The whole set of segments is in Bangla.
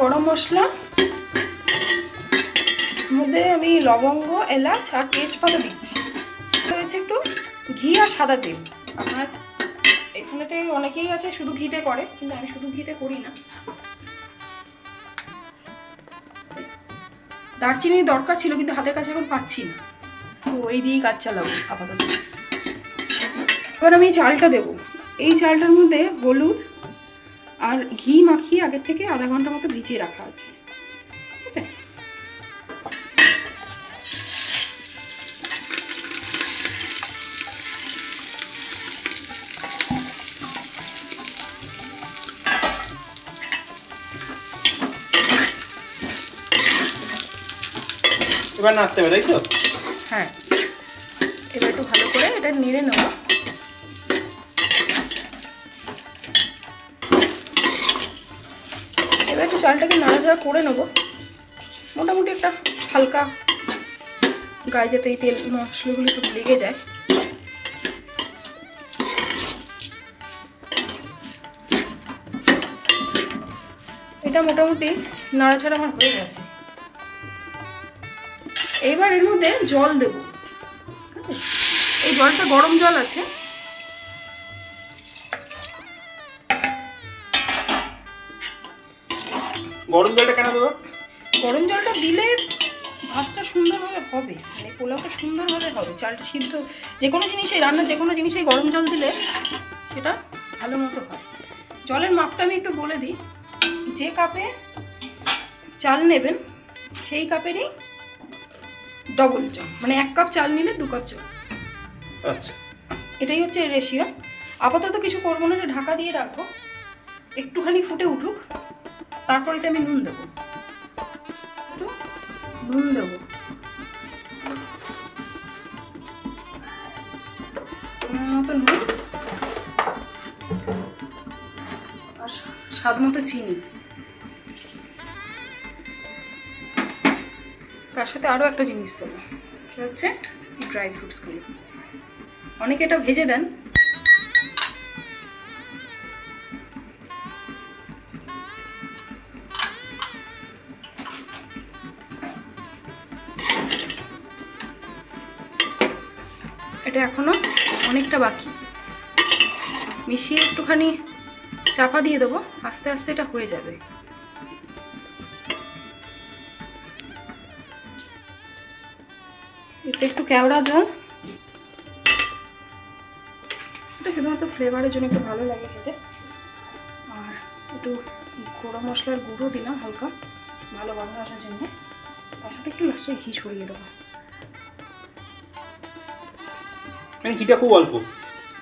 গরম মশলা মধ্যে আমি লবঙ্গ, এলাচ আর তেজপাতা দিচ্ছি। রয়েছে একটু ঘি আর সাদা তেল। আপনার এখানেতে অনেকেই আছে শুধু ঘিতে করে, কিন্তু আমি শুধু ঘিতে করি না। দারচিনির দরকার ছিল, কিন্তু হাতের কাছে এখন পাচ্ছি না। তো এই দিয়েই কাজ চালাবো আপাতত। এবার আমি চালটা দেবো। এই চালটার মধ্যে হলুদ আর ঘি মাখিয়ে আগের থেকে আধা ঘণ্টা মতো ভিজিয়ে রাখা আছে। ঠিক আছে এবার নাড়তে হবে তাই তো? হ্যাঁ। এবার একটু ভালো করে এটা নেড়ে নেব। এবার একটু চালটাকে নাড়াচাড়া করে নেব। মোটামুটি একটা হালকা গায়ে যাতে এই তেল মশলাগুলো একটু লেগে যায়। এটা মোটামুটি নাড়াচাড়া আমার হয়ে গেছে। এইবার এর মধ্যে জল দেব? এই জলটা গরম জল আছে। গরম জলটা কেন দেবো? গরম জলটা দিলে ভাতটা সুন্দরভাবে হবে মানে পোলাওটা সুন্দরভাবে হবে চালটা সিদ্ধ যে কোনো জিনিসে রান্নার যে কোনো জিনিসে গরম জল দিলে সেটা ভালো মতো হয়। জলের মাপটা আমি একটু বলে দিই যে কাপে চাল নেবেন সেই কাপেরই ডবল জল মানে এক কাপ চাল নিলে দু কাপ জল। আচ্ছা। এটাই হচ্ছে রেশিও আপাতত কিছু করব না ঢাকা দিয়ে রাখব। একটুখানি ফুটে উঠুক। তারপরেতে আমি নুন দেবো। একটু নুন দেবো। মতো নুন আর স্বাদ মতো চিনি। তার সাথে আরও একটা জিনিস দেবো, সেটা হচ্ছে ড্রাই ফ্রুটসগুলো অনেকে এটা ভেজে দেন এটা এখনও অনেকটা বাকি। মিশিয়ে একটুখানি চাপা দিয়ে দেবো, আস্তে আস্তে এটা হয়ে যাবে। এটা একটু কেওড়া জল। এটা শুধুমাত্র ফ্লেভারের জন্য একটু ভালো লাগে খেতে। আর একটু গরম মশলার গুঁড়ো দিলাম হালকা, ভালো গন্ধ আসার জন্য। তার সাথে একটু লাস্টে ঘি ছড়িয়ে দেবো। মানে ঘিটা খুব অল্প।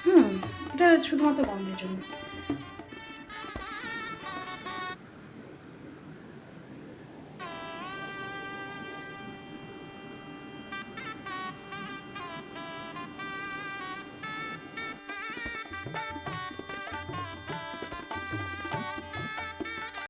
হুম এটা শুধুমাত্র গন্ধের জন্য।